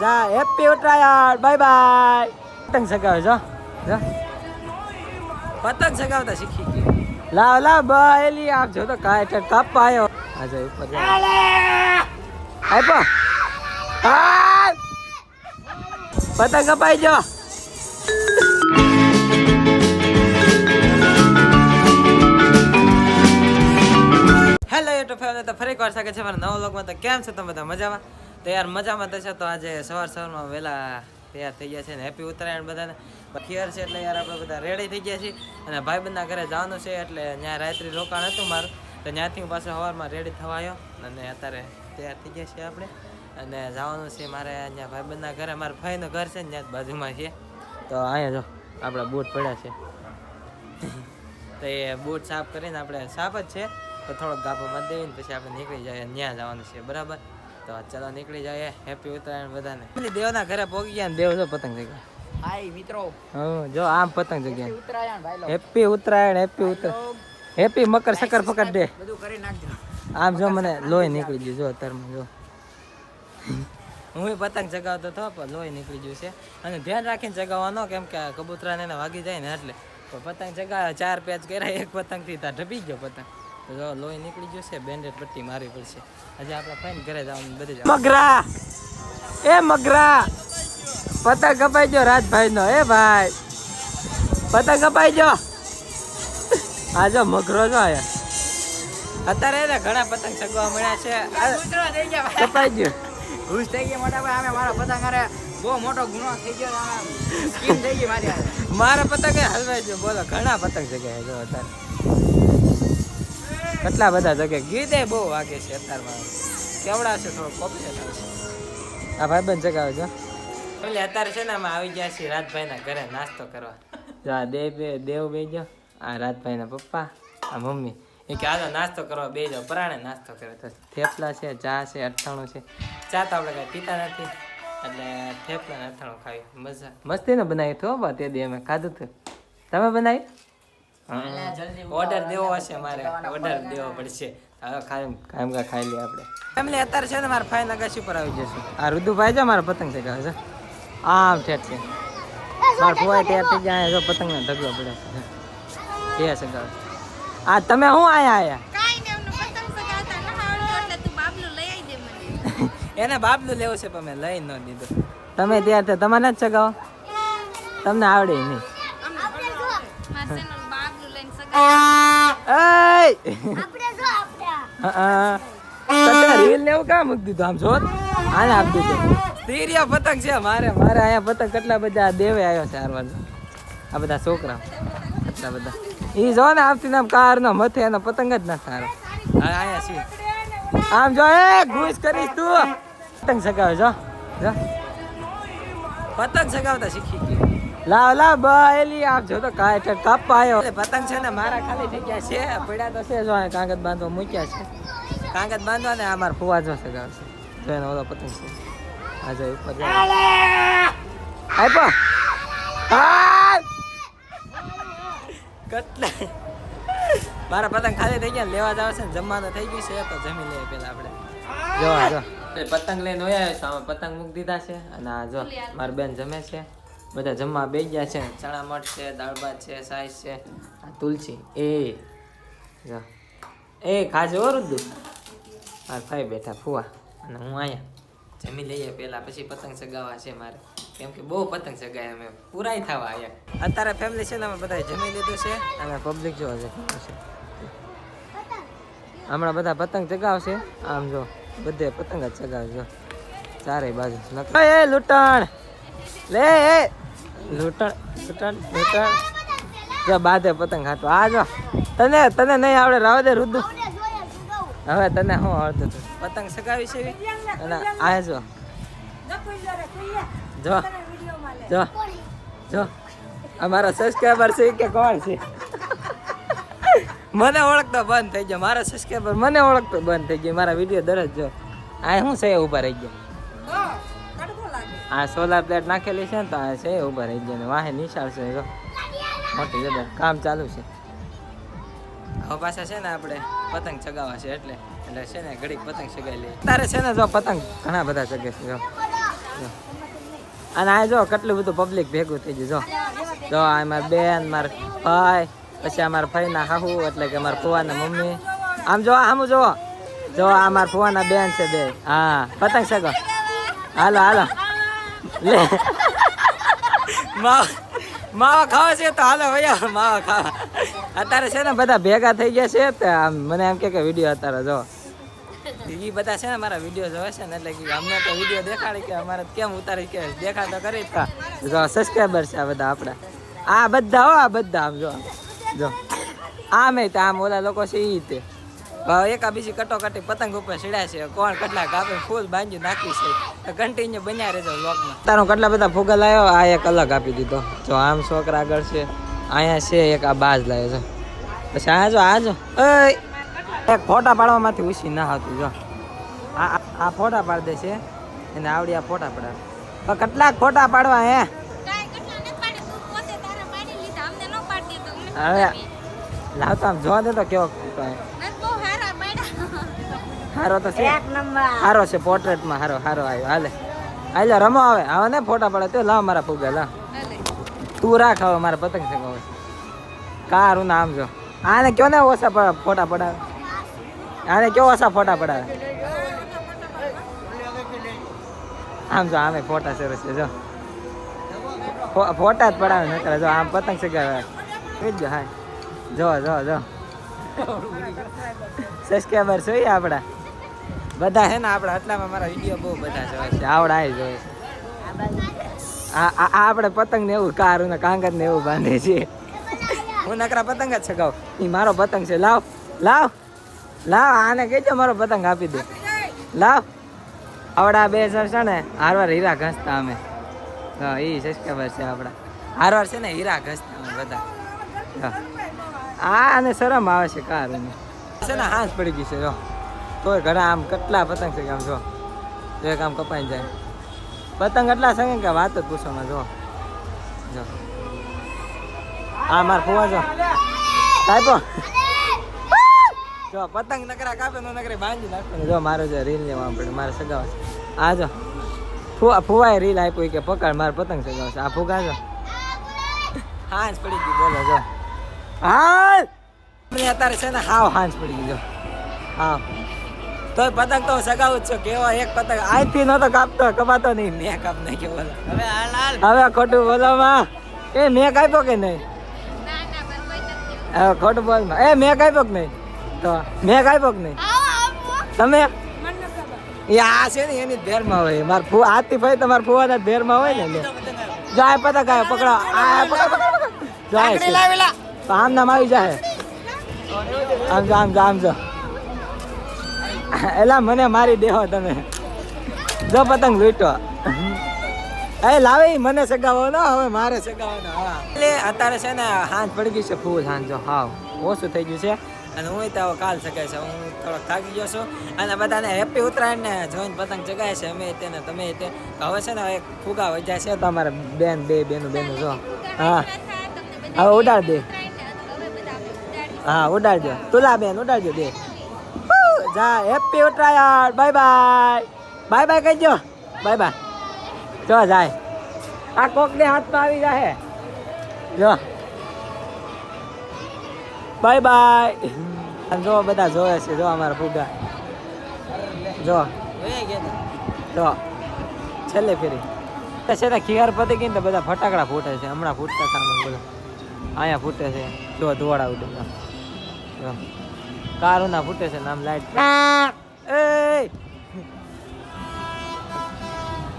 જા happy Uttarayan bye by પતંગ ચગાવે જો જો. પતંગ ચગાવતા શીખી ગઈ લાવ લાવ બાયલી આપ જો તો કાય કે કપ આયો આ જો ઉપર આપ્યો! પતંગ કપાઈ જો હેલો યુટ્યુબ ફેમિલી તો ફરી એકવાર સ્વાગત છે મારા નવા વ્લોગમાં તો કેમ છો તમે બધા? મજામાં? તો યાર મજામાં થશે તો આજે સવાર સવારમાં વહેલા તૈયાર થઈ ગયા છે ને હેપી ઉત્તરાયણ બધાને. ખેર છે એટલે યાર આપણે બધા રેડી થઈ ગયા છીએ અને ભાઈબંધના ઘરે જવાનું છે એટલે ત્યાં રાત્રિ રોકાણ હતું મારું. તો ત્યાંથી હું પાછો સવારમાં રેડી થવા આવ્યો અને અત્યારે તૈયાર થઈ ગયા છીએ આપણે. અને જવાનું છે મારે અહીંયા ભાઈબંધના ઘરે. મારા ભાઈનું ઘર છે ને ત્યાં બાજુમાં છે. તો અહીંયા જો આપણા બૂટ પડ્યા છે. તો એ બૂટ સાફ કરીને આપણે સાફ જ છે. તો થોડોક ગાભો મત દેવીને પછી આપણે નીકળી જઈએ. ત્યાં જવાનું છે. બરાબર? તો ચાલો નીકળી જાય હેપી ઉત્તરાયણ બધાને. દેવના ઘરે પહોંચી ગયા દેવ જો પતંગ જગ્યા. હાય મિત્રો. હું જો આમ પતંગ જગ્યા. ઉત્તરાયણ ભાઈ happy Uttarayan happy Uttarayan. Happy Makar sucker ફકર ડે બધું કરી નાખજો. આમ જો મને લોહી નીકળી ગયું જો અત્યારમાં જો. હું પતંગ ચગાવતો હતો પણ લોહી નીકળી ગયું છે. અને ધ્યાન રાખીને ચગાવવાનો કેમ કે કબૂતરાને એને વાગી જાય ને એટલે. પતંગ ચગાવ્યા ચાર પેચ કર્યા એક પતંગથી ત્યાં ઢબી ગયો પતંગ. તો જો લોહી નીકળી ગયું છે બેન્ડેડ પટ્ટી મારવી પડશે. આજે આપણે ફાઈન ઘરે જવાનું બધે મગરા! એ મગરા! પતંગ કપાઈ ગયો રાજભાઈ નો એ ભાઈ! પતંગ કપાઈ ગયો. આ જો મગરો જો આયા. અત્યારે એને ઘણા પતંગ ચગવા મળ્યા છે. આ થઈ ગયા ભાઈ. કપાઈ ગયો. ખુશ થઈ ગયા મોટા ભાઈ. અમે મારા પતંગ અરે બહુ મોટો ગુનો થઈ ગયો સ્કીમ થઈ ગઈ મારી. મારા પતંગ હલવાઈ ગયો બોલો. ઘણા પતંગ જગ્યાએ જો અત્યારે. કેટલા બધા જગ્યાએ? ગીતે બહુ વાગે છે અત્યારમાં. કેવડાશે થોડો કોપી આવશે આ ભાઈબંધ જગાવે છે એટલે અત્યારે છે ને અમે આવી ગયા છીએ રાજભાઈના ઘરે નાસ્તો કરવા. જો આ દેવ દેવ બે ગયો આ રાજભાઈના પપ્પા આ મમ્મી. એ કે હાલો નાસ્તો કરવા બે જાઓ પરાણે નાસ્તો કરે તો. થેપલા છે ચા છે અઠાણું છે. ચા તો આપણે કાંઈ પીતા નથી એટલે થેપલા ને અથાણું ખાવી મજા. મસ્તી ને બનાવી થો બા તે દે અમે ખાધું હતું. તમે બનાવી ઓર્ડર દેવો હશે મારે. ઓર્ડર દેવો પડશે. હવે ખાઈ કાયમ કા ખાઈ લઈએ આપણે. ફેમિલી અત્યારે છે ને મારા ફાઈ નગાસી પર આવી જશે. આ રુદુભાઈ છે મારા પતંગ ચગાવે છે. આમ ઠેઠ છે. મારા ફુવાઈ તૈયાર થઈ જાય જો પતંગને ઢગલો પડે છે. છે સગાવે. આ તમે હું આયા આયા? કાંઈ ને એમનું પતંગ સગાવતા ન આવડતું એટલે તું બાબલું લઈ આવી દે મને. એને બાપલું લેવું છે પણ મેં લઈ ન દીધું. તમે ત્યાર તે તમારે જ ચગાવો તમને આવડે નહીં. આપણે જો આપણે. રીલ કામ મૂકી દીધું આમ જો આને આપી દીધું. તીરિયા પતંગ છે મારે. મારે અહીંયા પતંગ કેટલા બધા દેવે આવ્યો છે હારવાર આ બધા છોકરા એટલા બધા. એ જો ને આવતી નામ કાર નો મથે એનો પતંગ જ ના સારો. અહીંયા છે. આમ જો એ ઘૂસ કરીશ તું. પતંગ સગાવે જો. જો. પતંગ સગાવતા શીખી ગઈ લાવ લાવ બાયલી આપ જો તો કાય કે કપ આયો પતંગ છે ને મારા ખાલી થઈ ગયા છે. પડ્યા તો છે જો આ કાગળ બાંધવા મૂક્યા છે. કાગળ બાંધવા ને આ મારા ફુવા જો સગાવશે જો એનો ઓલો પતંગ છે. આ જો ઉપર આપ્યો આ! કેટલા. મારા પતંગ ખાલી થઈ ગયા લેવા જાવ છે ને જમવાનું થઈ ગયું છે તો જમી લઈએ પેલા આપણે. જો આ જો. પતંગ લઈને વયા આવ્યો છે આમાં પતંગ મૂકી દીધા છે. અને આ જો મારી બેન જમે છે. બધા જમવા બે ગયા છે. ચણા મઠ છે, દાળ ભાત છે સાઈઝ છે, આ તુલસી. એ, જો. એ, ખાજે હો રુદ્દુ મારા ભાઈ બેઠા ફુવા. અને હું અહીંયા જમી લઈએ પહેલાં, પછી પતંગ ચગાવવા છે મારે. કેમ કે બહુ પતંગ ચગાવ્યા અમે. પૂરાય થવા આવ્યા અત્યારે ફેમિલી છે અમે બધા જમી લીધું છે. અને પબ્લિક જોવા છે. હમણાં બધા પતંગ ચગાવશે. આમ જો, બધે પતંગ જ ચગાવજો. ચારે બાજુ. એ લૂંટણ. લે લૂંટણ લૂંટણ લૂંટણ. જો બાધે પતંગ ખાતો આ જો, તને તને નહીં આવડે, રાવ દે રુદ્દુ હવે તને શું આવડતું હતું પતંગ સગાવી છે અને આ જો. જો જો જો. અમારા સબસ્ક્રાઈબર છે કે કોણ છે? મને ઓળખતો બંધ થઈ ગયો. મારા સબસ્ક્રાઈબર મને ઓળખતો બંધ થઈ ગયો. મારા વીડિયો દરજ જો આ શું છે ઊભા રહી ગયા. આ સોલાર પ્લેટ નાખેલી છે ને તો આ છે ઊભા રહી ગયા વાહે નિશાળ છે જો. મોટી જબર. કામ ચાલુ છે. હવે પાછા છે ને આપણે પતંગ ચગાવવા છે એટલે. એટલે છે ને ઘડીક પતંગ ચગાવી લઈએ. તારે છે ને જો પતંગ ઘણા બધા ચગે છે, જો. અને આ જો કેટલું બધું પબ્લિક ભેગું થઈ ગયું, જો. જો આ મારા બેન, મારા ભાઈ, પછી અમારા ભાઈના હાહુ, એટલે કે અમારા ફુવાના મમ્મી. આમ જો આમ જો જો આ મારા ફુવાના બેન છે બે. હા, પતંગ સગો હાલો હાલો. લે માવા ખાવા છે તો હાલો ભૈયા માવા ખાવા. અત્યારે છે ને બધા ભેગા થઈ ગયા છે તો આમ મને એમ કે કે વીડિયો અત્યારે જો એ બધા છે ને મારા વીડિયો જોવે છે ને એટલે કે અમને તો વીડિયો દેખાડી કે અમારે કેમ ઉતારી કે દેખાડ તો કરી જ સબસ્ક્રાઈબર છે આ બધા આપણા. આ બધા હો, આ બધા આમ જો જો. આમે તો આમ ઓલા લોકો છે એ તે. એકા બીજી કટોકટી પતંગ ઉપર ચડ્યા છે. કોણ કેટલા કાપે ફૂલ બાંધી નાખી છે. કન્ટિન્યુ બન્યા રહેજો વ્લોગમાં. તારો કેટલા બધા ફુગા લાવ્યો આ એક અલગ આપી દીધો. જો આમ છોકરા આગળ છે અહીંયા છે એક આ બાજ લાવ્યો છે. પછી આ જો આ જો. એક ફોટા પાડવામાંથી ઉછી ના હતું જો. આ આ- ફોટા પાડી દે છે એને આવડી આ ફોટા પડાવે. કેટલાક ફોટા પાડવા હે? હવે લાવતા આમ જોવા દે તો કેવો હારો તો છે. હારો છે પોર્ટ્રેટમાં હારો હારો આવ્યો. હાલે. હાલે રમો આવે આવે ને ફોટા પડે. તો લાવ મારા ફુગા લાવ. તું રાખ હવે મારા પતંગ છે હવે. કારું નામ જો. આને કયો ને ઓછા ફોટા પડાવે? આને કયો ઓછા ફોટા પડાવે? આમ જો આમે ફોટા સરસ છે જો. ફોટા જ પડાવે નકર જો આમ પતંગ સગાવે જો હા જો જો જો. સબસ્ક્રાઈબર જોઈએ આપણા બધા છે ને આપણા એટલામાં મારા વીડિયો બહુ બધા જોવે છે. આવડા આવી જોવે છે. આ આપણે પતંગ ને એવું, કારું ને કાંગર ને એવું બાંધે છે. હું નકરા પતંગ જ છગાવ એ મારો પતંગ છે. લાવ લાવ લાવ, આને કહેજો મારો પતંગ આપી દે. લાવ. આવડા બે સર છે ને, હારવાર હીરા ઘસતા અમે. હા એ સબસ્ક્રાઈબર છે આપણા. હારવાર છે ને હીરા ઘસતા અમે બધા. આ અને શરમ આવે છે કારું છે ને, હાંસ પડી ગઈ છે, જો. તોય ઘણા આમ કેટલા પતંગ છે કે આમ જો એક આમ કપાઈ જાય. પતંગ એટલા સંગે કે વાત જ પૂછો માં જો જો. આ માર ફુવા જો. કાપ્યો? જો, પતંગ નકરા કાપે નો નકરે બાંધી નાખો જો, મારો જે રીલ લેવા પડે મારે સગાવા છે. આ જો, ફુવા, ફુવાએ રીલ આપ્યું કે પકડ, મારે પતંગ સગાવ છે. આ ફુગા જો. હાંસ પડી ગઈ, બોલો જો. હાલ અત્યારે છે ને હાવ હાંસ પડી ગઈ, જો. હાવ. તોય પતંગ તો સગાવું જ છું. કેવો એક પતંગ? આજથી નતો કાપતો કપાતો નહીં. મેં કાપ નાખ્યો બોલો હવે હાલ હાલ. હવે ખોટું બોલો માં. એ મેં કાપ્યો કે નહીં? ના ના હવે ખોટું બોલ એ મેં કાપ્યો કે નહીં? તો મેં કાપ્યો કે નહીં? આવો આવો. તમે? એ આ છે ને એની ધેરમાં હોય. માર ફુ આથી ભાઈ તમારા ફુવાના ધેરમાં હોય ને જાય પતંગ આવ્યો પકડો. આ પકડો જાય પકડો. જો આ છે. તો આમ નામ આવી જાય આમ જો આમ જો આમ જો. એલા મને મારી દેહો તમે. જો પતંગ લૂંટો. એ લાવે મને સગાવો ન હવે મારે સગાવાનો હા. એટલે અત્યારે છે ને હાંજ પડી ગઈ છે ફૂલ હાંજ જો હાવ ઓછું થઈ ગયું છે. અને હું તો કાલ સગાય છે હું થોડોક થાકી ગયો છું. અને બધાને હેપી ઉત્તરાયણ ને જોઈને પતંગ ચગાય છે અમે તેને તમે તે. હવે છે ને એક ફુગા વજ્યા છે તો અમારે બેન બે બેનું બેનું જો. હા. હવે ઉડાડ દે. હા ઉડાડજો. તુલા બેન ઉડાડજો દે જા happy Uttarayan. Bye bye bye bye કહેજો બાય બાય જો જાય. આ કોક ને હાથમાં આવી જાય જો. બાય બાય જો બધા જોવે છે, જો અમારા ફુગા. જો. જો. છેલ્લે ફેરી. છે ને ખિયાર પતી ગઈ ને બધા ફટાકડા ફૂટે છે. હમણાં ફૂટતા હતા બધા. અહીંયા ફૂટે છે. જો ધોવાડા ઉડે જો. કારો ના ફૂટે છે નામ લાઈટ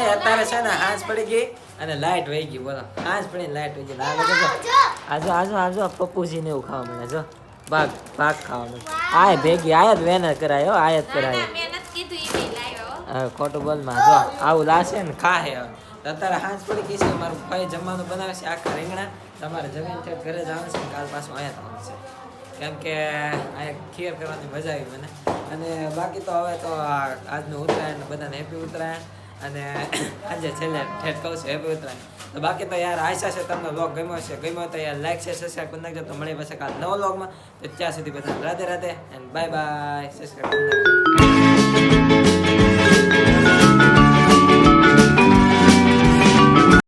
એ અત્યારે છે ને હાંસ પડી ગઈ અને લાઈટ વહી ગઈ બોલો. હાંસ પડી લાઈટ વહી ગઈ. આ લોકો જો આજો આજો આજો પપ્પુજી ને એવું ખાવા મળે જો. ભાગ ભાગ ખાવા મળે. આય ભેગી આયા જ વેનર કરાયો આયા જ કરાયો. ખોટું બોલમાં જો. આવું લાશે ને ખાહે હવે. અત્યારે હાંસ પડી ગઈ છે મારું ભાઈ જમવાનું બનાવે છે આખા રીંગણા. તમારે જમીન છે ઘરે જ આવે છે ને કાલ પાછું અહીંયા થવાનું આવશે કેમ કે અહીંયા ખીર કરવાની મજા આવી મને. અને બાકી તો હવે તો આ આજનું ઉત્તરાયણ, બધાને હેપી ઉત્તરાયણ. અને આજે છેલ્લે ઠેઠ કહું છું હેપી ઉત્તરાયણ. તો બાકી તો યાર આશા છે તમને બ્લોગ ગમ્યો છે ગમ્યો તો યાર લાઈક છે સબસ્ક્રાઈબ કરી નાખજો. તો મળી પછી કાલ નવો બ્લોગમાં તો ત્યાં સુધી બધા Radhe Radhe and bye bye subscribe કરી નાખજો.